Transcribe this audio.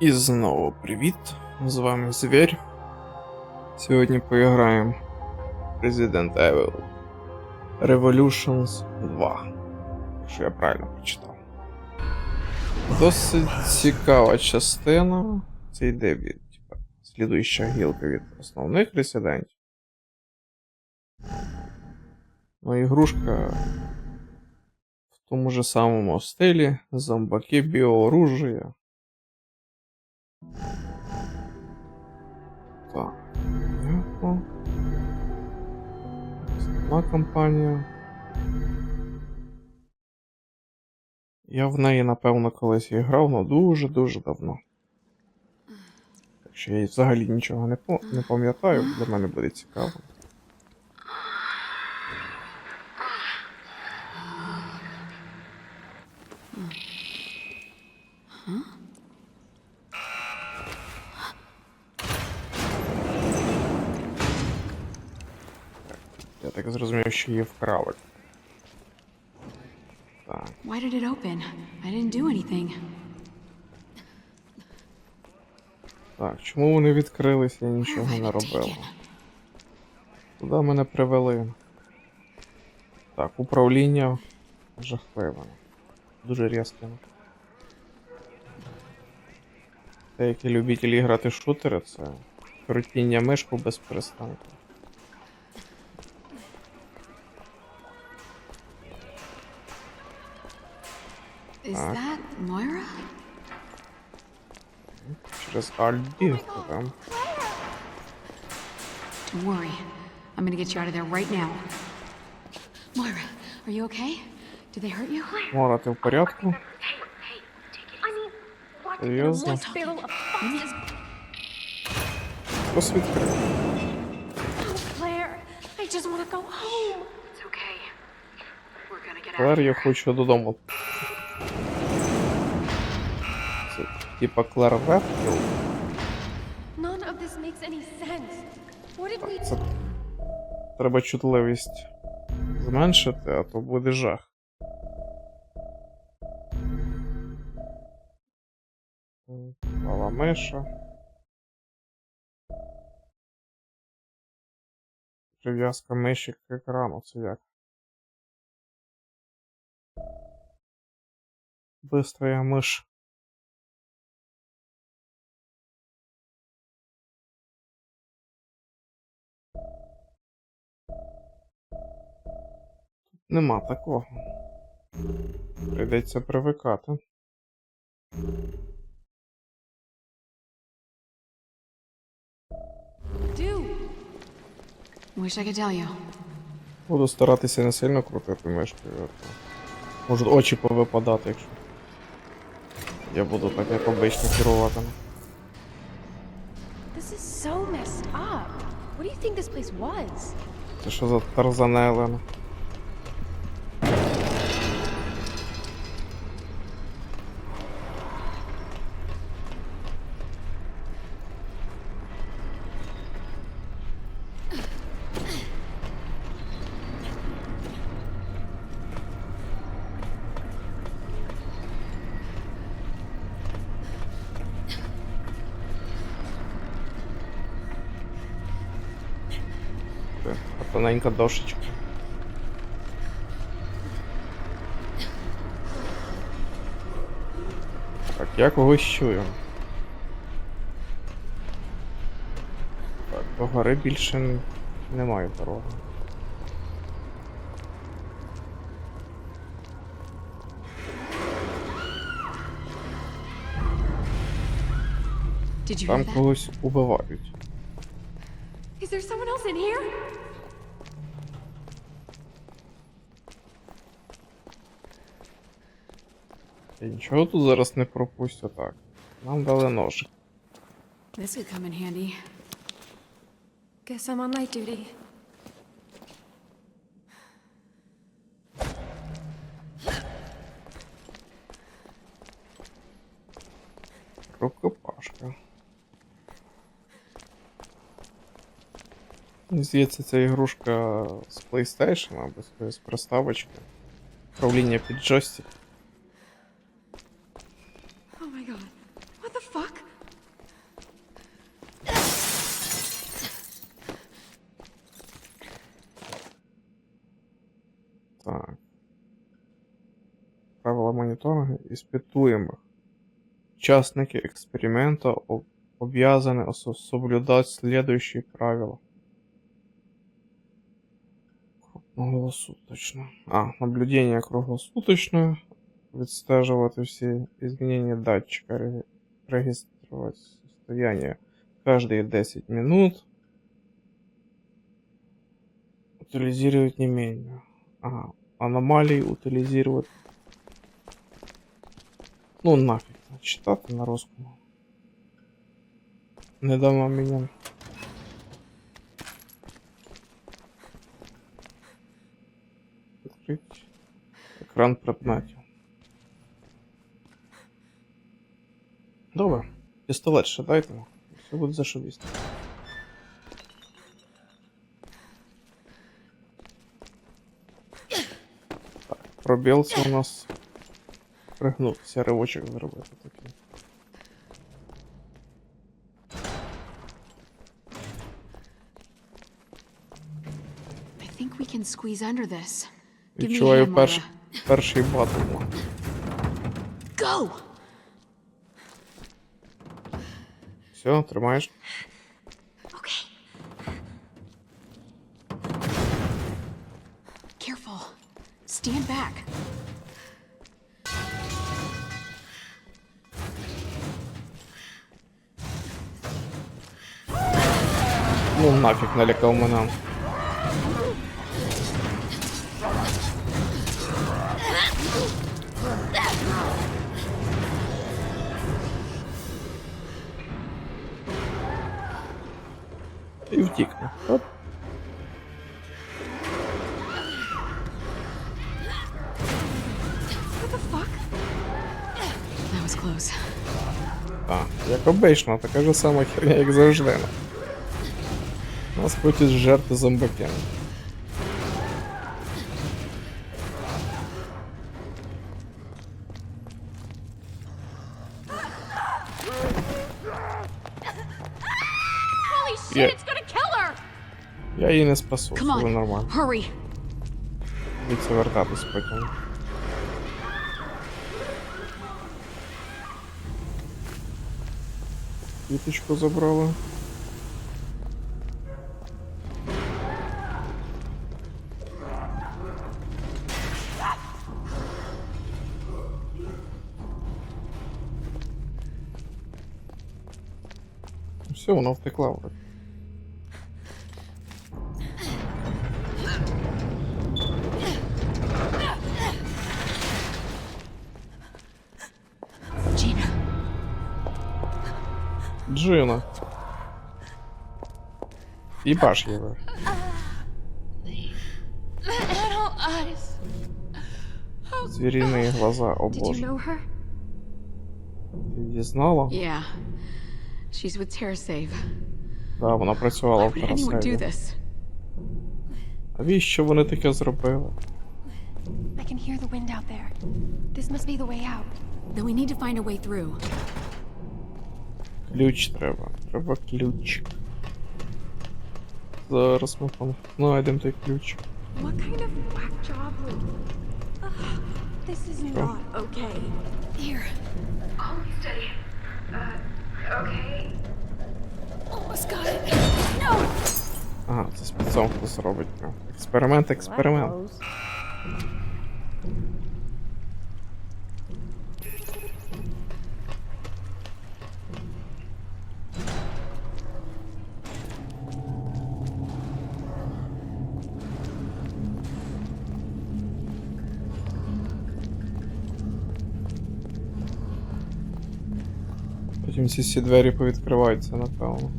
І знову привіт! З вами Звір. Сьогодні поіграємо Resident Evil Revolutions 2. Якщо я правильно прочитав. Досить цікава частина. Це йде від, типа, слідуюча гілка від основних резидентів. Ну, ігрушка в тому же самому стилі. Зомбаки, біооружие. Так. Понятно. Компанія. Я в неї, напевно, колись і грав, але дуже-дуже давно. Так що я взагалі нічого не пам'ятаю, для мене буде цікаво. Так зрозумів, що її вкрали. Так. Why did it open? I didn't do anything. Так, чому вони відкрились, я нічого не been Куди мене привели? Так, управління жахливе. Дуже різке. Деякі любителі грати в шутери це крутіння мишку без перестанку. Через Alt бігти там. Don't worry. I'm gonna get you out of there right now. Moira, are you okay? Did they hurt you? Мора, ти в порядку? I mean, what Серйозно? a barrel of fucking Хтось відкрив. Claire. I just want to go home. It's okay. We're gonna get out Клер, of я here. хочу додому. Did we Це треба чутливість зменшити, а то буде жах. Мала миша. Прив'язка миші к екрану, це як? Бистрая миш. Нема такого. Прийдеться привикати. Буду старатися не сильно крутити мишкою. Можуть очі повипадати, якщо. Я буду так як обично керувати. This is so messed Тоненька дошечка. Так, я когось чую. Так, до гори більше немає дороги. Там когось убивають. Is there someone else in here? Я нічого тут зараз не пропустю так. Нам дали ножик. This could come in handy. Guess I'm on night duty. Рукопашка. Здається, ця ігрушка з PlayStation або з приставочки. Управління під джойстик. Так. Правила моніторингу іспитуємих. Учасники експерименту об- обязаны осо- соблюдать следующие правила. Круглосуточно. А, наблюдение круглосуточно. Відстежувати всі изменения датчика, ре- регистрировать состояние каждые 10 минут. Утилизировать не менее. Ага. Аномалии утилизировать. Ну нафиг. Читати на русскому. Недавно меня. Відкрити екран предметів. Добре. Пістолет ще дайте. Все буде зашибість. Так, пробіл це у нас. Пригнувся ривочок зробити такий. I think we can squeeze under this. Give me a Відчуваю hand, перш... Moira. перший батл. Go! Все, тримаєш? Okay. Careful. Stand back. Ну нафіг налякав мене. І втікне. Оп. close. Так, як обично, така ж сама херня, як завжди. Нас хочуть жерти зомбаки. Her! Я її не спасу, все нормально. Hurry. Вертатись потім. Квіточку забрали. Все, вона втекла. вроде. Джина. Його. Little eyes. Глаза, о боже. Ти її знала? She's with TerraSave. Да, вона працювала в Карасеві. Навіщо вони таке зробили? I can hear the wind out there. This must be the way out. Then we need to find a way through. Ключ треба. Треба ключ. Зараз ми там знайдемо той ключ. Uh! Ага, це спецом хтось робить. Експеримент, експеримент. Потім ці всі двері повідкриваються, напевно.